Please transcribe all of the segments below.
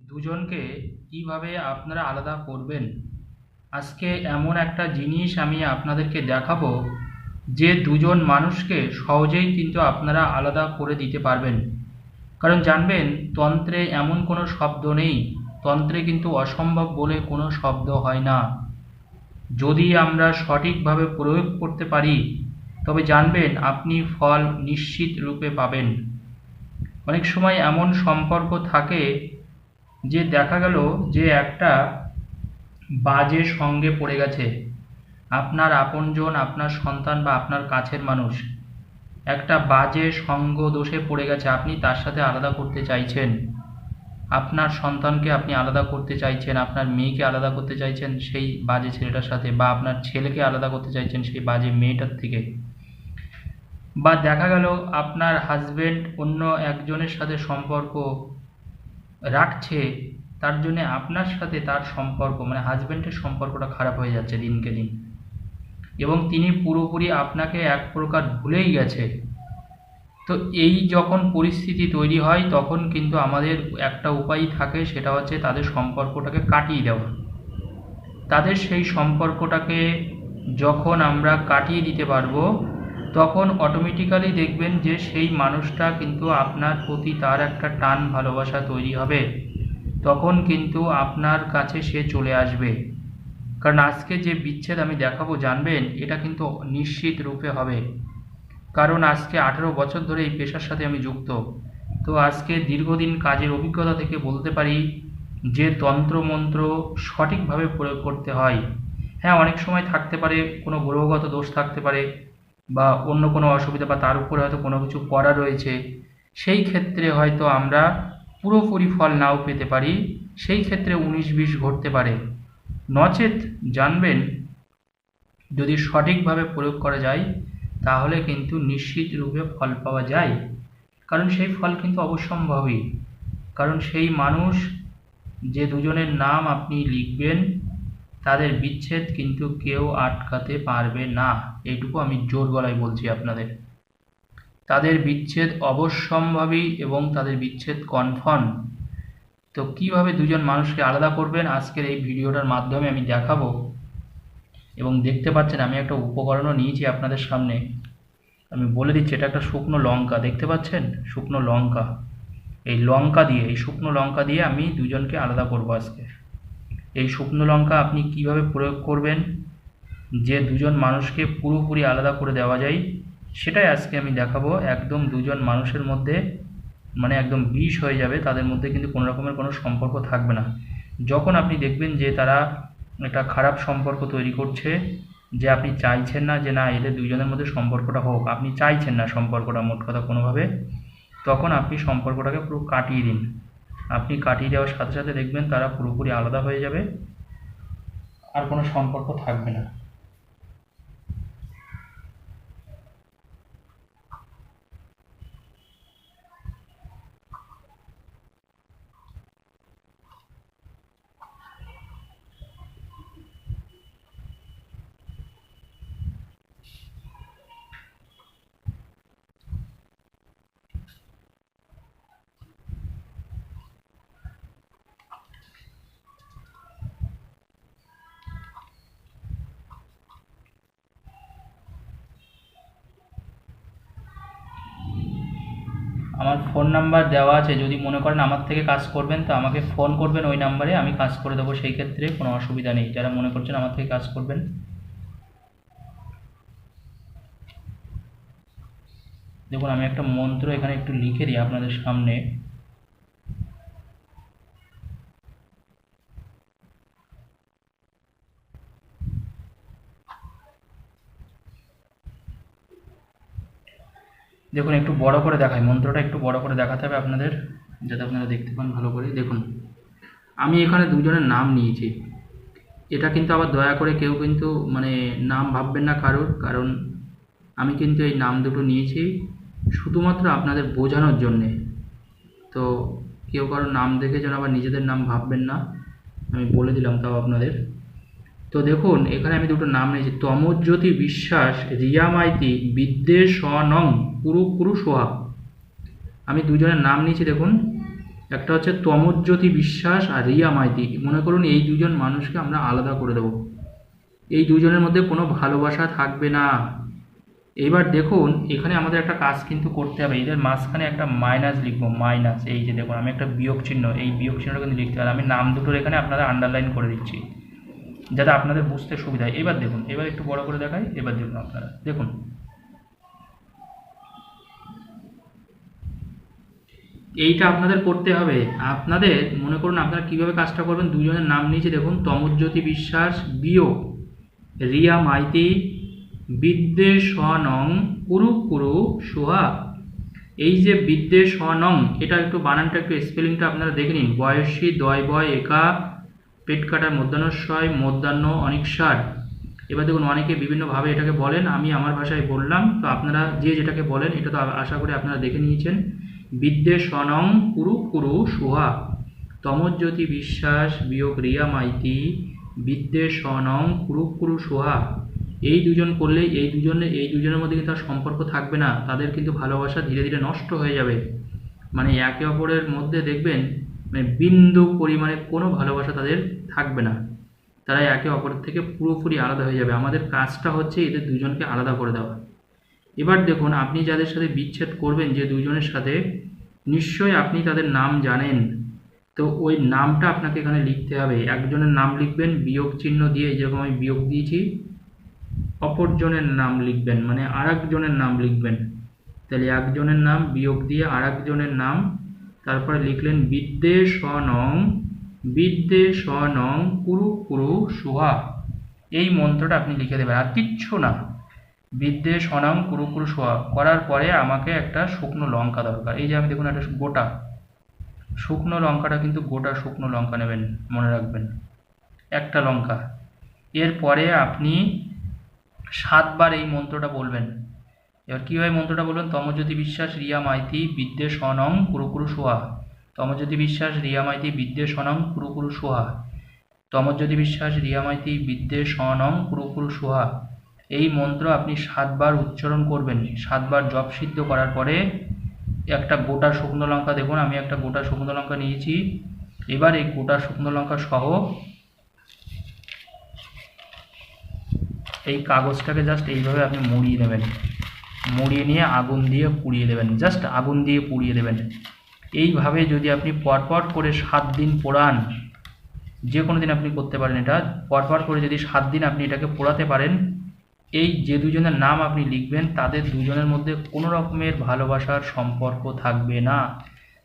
দুজনকে কীভাবে আপনারা আলাদা করবেন? আজকে এমন একটা জিনিস আমি আপনাদেরকে দেখাবো, যে দুজন মানুষকে সহজেই কিন্তু আপনারা আলাদা করে দিতে পারবেন। কারণ জানবেন, তন্ত্রে এমন কোনো শব্দ নেই, তন্ত্রে কিন্তু অসম্ভব বলে কোনো শব্দ হয় না। যদি আমরা সঠিকভাবে প্রয়োগ করতে পারি, তবে জানবেন, আপনি ফল নিশ্চিত রূপে পাবেন। অনেক সময় এমন সম্পর্ক থাকে যে দেখা গেল যে একটা বাজে সঙ্গে পড়ে গেছে। আপনার আপনজন, আপনার সন্তান বা আপনার কাছের মানুষ। একটা বাজে সঙ্গ দোষে পড়ে গেছে, আপনি তার সাথে আলাদা করতে চাইছেন। আপনার সন্তানকে আপনি আলাদা করতে চাইছেন, আপনার মেয়েকে আলাদা করতে চাইছেন সেই বাজে ছেলেটার সাথে বা আপনার ছেলেকে আলাদা করতে চাইছেন সেই বাজে মেয়েটার থেকে। বা দেখা গেল আপনার হাজবেন্ড অন্য একজনের সাথে সম্পর্ক রাখছে, তার জন্য আপনার সাথে তার সম্পর্ক মানে হাজব্যান্ডের সম্পর্কটা খারাপ হয়ে যাচ্ছে দিনকে দিন। এবং তিনি পুরোপুরি আপনাকে এক প্রকার ভুলেই গেছে। তো এই যখন পরিস্থিতি তৈরি হয়, তখন কিন্তু আমাদের একটা উপায় থাকে, সেটা হচ্ছে তাদের সম্পর্কটাকে কাটিয়ে দেওয়া। তাদের সেই সম্পর্কটাকে যখন আমরা কাটিয়ে দিতে পারব তখন অটোমেটিক্যালি দেখবেন যে সেই মানুষটা কিন্তু আপনার প্রতি তার একটা টান ভালোবাসা তৈরি হবে। তখন কিন্তু আপনার কাছে সে চলে আসবে। কারণ আজকে যে বিচ্ছেদ আমি দেখাবো, জানবেন, এটা কিন্তু নিশ্চিত রূপে হবে। কারণ আজকে আঠেরো বছর ধরে এই পেশার সাথে আমি যুক্ত। তো আজকে দীর্ঘদিন কাজের অভিজ্ঞতা থেকে বলতে পারি যে তন্ত্রমন্ত্র সঠিকভাবে প্রয়োগ করতে হয়। হ্যাঁ অনেক সময় থাকতে পারে, কোনো গ্রহগত দোষ থাকতে পারে বা অন্য কোনো অসুবিধা বা তার উপরে হয়তো কোনো কিছু করা রয়েছে, সেই ক্ষেত্রে হয়তো আমরা পুরোপুরি ফল নাও পেতে পারি। সেই ক্ষেত্রে উনিশ বিশ ঘটতে পারে। নচেত জানবেন, যদি সঠিকভাবে প্রয়োগ করা যায়, তাহলে কিন্তু নিশ্চিত রূপে ফল পাওয়া যায়। কারণ সেই ফল কিন্তু অবশ্যম্ভাবী কারণ সেই মানুষ যে দুজনের নাম আপনি লিখবেন তাদের বিচ্ছেদ কিন্তু কেউ আটকাতে পারবে না। এইটুকু আমি জোর গলায় বলছি আপনাদের। তাদের বিচ্ছেদ অবশ্যম্ভাবী এবং তাদের বিচ্ছেদ কনফার্ম তো কীভাবে দুজন মানুষকে আলাদা করবেন? আজকের এই ভিডিওটার মাধ্যমে আমি দেখাবো। এবং দেখতে পাচ্ছেন, আমি একটা উপকরণও নিয়েছি আপনাদের সামনে। আমি বলে দিচ্ছি, এটা একটা শুকনো লঙ্কা। দেখতে পাচ্ছেন? শুকনো লঙ্কা। এই লঙ্কা দিয়ে, এই শুকনো লঙ্কা দিয়ে আমি দুজনকে আলাদা করব আজকে। এই শুকনো লঙ্কা আপনি কীভাবে প্রয়োগ করবেন? যে দুজন মানুষকে পুরোপুরি আলাদা করে দেওয়া যায়, সেটাই আজকে আমি দেখাবো। একদম দুজন মানুষের মধ্যে মানে একদম বিষ হয়ে যাবে, তাদের মধ্যে কিন্তু কোনো রকমের কোনো সম্পর্ক থাকবে না। যখন আপনি দেখবেন যে তারা একটা খারাপ সম্পর্ক তৈরি করছে, যে আপনি চাইছেন না যে না এদের দুজনের মধ্যে সম্পর্কটা হোক, আপনি চাইছেন না সম্পর্কটা মোট কথা কোনোভাবে, তখন আপনি সম্পর্কটাকে পুরো কাটিয়ে দিন। আপনি কাটিয়ে যাওয়ার সাথে সাথে দেখবেন তারা পুরোপুরি আলাদা হয়ে যাবে। আর কোনো সম্পর্ক থাকবে না। আমার ফোন নাম্বার দেওয়া আছে, যদি মনে করেন আমার থেকে কাজ করবেন, তো আমাকে ফোন করবেন ওই নাম্বারে আমি কাজ করে দেবো সেই ক্ষেত্রে কোনো অসুবিধা নেই। যারা মনে করছেন আমার থেকে কাজ করবেন। দেখুন, আমি একটা মন্ত্র এখানে একটু লিখে দিই আপনাদের সামনে। দেখুন, একটু বড় করে দেখাই। মন্ত্রটা একটু বড় করে দেখাতে হবে আপনাদের, যাতে আপনারা দেখতে পান ভালো করে। দেখুন, আমি এখানে দুজনের নাম নিয়েছি। এটা কিন্তু আবার দয়া করে কেউ কিন্তু মানে নাম ভাববেন না কারোর, কারণ আমি কিন্তু এই নাম দুটো নিয়েছি শুধুমাত্র আপনাদের বোঝানোর জন্যে। তো কেউ কারোর নাম দেখে যেন আবার নিজেদের নাম ভাববেন না। আমি বলে দিলাম তাও আপনাদের। তো দেখুন, এখানে আমি দুটো নাম নিয়েছি। তমজ্যোতি বিশ্বাস, রিয়া মাইতি বিদ্বেষ নং কুরু কুরু সোহা। আমি দুজনের নাম নিয়েছি, দেখুন। একটা হচ্ছে তমজ্যোতি বিশ্বাস আর রিয়া মাইতি। মনে করুন, এই দুজন মানুষকে আমরা আলাদা করে দেবো। এই দুজনের মধ্যে কোনো ভালোবাসা থাকবে না। এবার দেখুন, এখানে আমাদের একটা কাজ কিন্তু করতে হবে। এদের মাঝখানে একটা মাইনাস লিখব, মাইনাস। এই যে দেখুন, আমি একটা বিয়োগ চিহ্ন, এই বিয়োগ চিহ্নটা কিন্তু লিখতে হবে। আমি নাম দুটোর এখানে আপনারা আন্ডারলাইন করে দিচ্ছি। যাতে আপনাদের বুঝতে সুবিধা হয়। এবার দেখুন, এবার একটু বড় করে দেখাই, এবার দেখুন আপনারা। দেখুন। এইটা আপনাদের করতে হবে। আপনাদের, মনে করুন আপনারা কীভাবে কাজটা করবেন দুজনের নাম নিচে দেখুন, তমজ্যোতি বিশ্বাস, বিয়োগ। রিয়া মাইতি বিদ্বেষনং কুরু কুরু সুহা। এই যে বিদ্বেষনং এটা একটু বানানটা, একটু স্পেলিংটা আপনারা দেখে নিন। বয়সী দয় বয় একা। পেট কাটার মধ্যাহ্নস্বয় মধ্যাহ্ন অনিক্সার এবার দেখুন, অনেকে বিভিন্নভাবে এটাকে বলেন, আমি আমার ভাষায় বললাম, তো আপনারা যে যেটাকে বলেন, এটা তো আশা করি আপনারা দেখে নিয়েছেন। বিদ্বেষনং কুরু কুরু সুহা, তমজ্যোতি বিশ্বাস বিয়োগ রিয়া মাইতি বিদ্বেষনং কুরু কুরু সুহা। এই দুজন করলে এই দুজনে, এই দুজনের মধ্যে কিন্তু সম্পর্ক থাকবে না, তাদের কিন্তু ভালোবাসা ধীরে ধীরে নষ্ট হয়ে যাবে। মানে একে অপরের মধ্যে দেখবেন মানে বিন্দু পরিমাণে কোনো ভালোবাসা তাদের থাকবে না। তারা একে অপরের থেকে পুরোপুরি আলাদা হয়ে যাবে। আমাদের কাজটা হচ্ছে এদের দুজনকে আলাদা করে দেওয়া। এবার দেখুন, আপনি যাদের সাথে বিচ্ছেদ করবেন, যে দুজনের সাথে, নিশ্চয়ই আপনি তাদের নাম জানেন। তো ওই নামটা আপনাকে এখানে লিখতে হবে। একজনের নাম লিখবেন, বিয়োগ চিহ্ন দিয়ে যেরকম আমি বিয়োগ দিয়েছি, অপরজনের নাম লিখবেন মানে আর নাম লিখবেন। তাহলে একজনের নাম বিয়োগ দিয়ে আর নাম তারপরে লিখলেন বিদ্বেষনং বিদ্বেষনং কুরু কুরু সুহা। এই মন্ত্রটা আপনি লিখে দেবেন, আর কিচ্ছু না। বিদ্বেষনং কুরু কুরু সুহা। করার পরে আমাকে একটা শুকনো লঙ্কা দরকার। এই যে আমি দেখুন, একটা গোটা। শুকনো লঙ্কাটা কিন্তু গোটা শুকনো লঙ্কা নেবেন, মনে রাখবেন। একটা লঙ্কা। এরপরে আপনি সাতবার এই মন্ত্রটা বলবেন। এবার কীভাবে মন্ত্রটা বলুন? তমজ্যোতি বিশ্বাস রিয়া মাইতি বিদ্যে সনং কুরুকুরু সোহা। তমজ্যোতি বিশ্বাস রিয়া মাইতি বিদ্যে সনং কুরুকুরু সোহা। তমজ্যোতি বিশ্বাস রিয়া মাইতি বিদ্যে সনং কুরুকুরু সোহা। এই মন্ত্র আপনি সাতবার উচ্চারণ করবেন। সাতবার জপ সিদ্ধ করার পরে একটা গোটা শুকনো লঙ্কা দেখুন, আমি একটা গোটা শুকনো লঙ্কা নিয়েছি। এবার এই গোটা শুকনো লঙ্কা সহ এই কাগজটাকে জাস্ট এইভাবে আপনি মুড়িয়ে নেবেন। মুড়িয়ে নিয়ে আগুন দিয়ে পুড়িয়ে দেবেন জাস্ট আগুন দিয়ে পুড়িয়ে দেবেন। এইভাবে যদি আপনি পরপর করে সাত দিন পোড়ান, যে কোনো দিন আপনি করতে পারেন এটা, পরপর করে যদি সাত দিন আপনি এটাকে পোড়াতে পারেন, এই যে দুজনের নাম আপনি লিখবেন, তাদের দুজনের মধ্যে কোনো রকমের ভালোবাসার সম্পর্ক থাকবে না।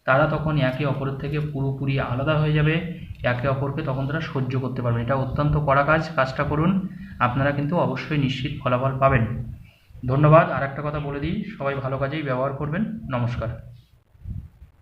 তারা তখন একে অপরের থেকে পুরোপুরি আলাদা হয়ে যাবে, একে অপরকে তখন তারা সহ্য করতে পারবেন এটা অত্যন্ত কড়া কাজ, কাজটা করুন, আপনারা কিন্তু অবশ্যই নিশ্চিত ফলাফল পাবেন। ধন্যবাদ। আর একটা কথা বলে দিই সবাই ভালো কাজেই ব্যবহার করবেন। নমস্কার।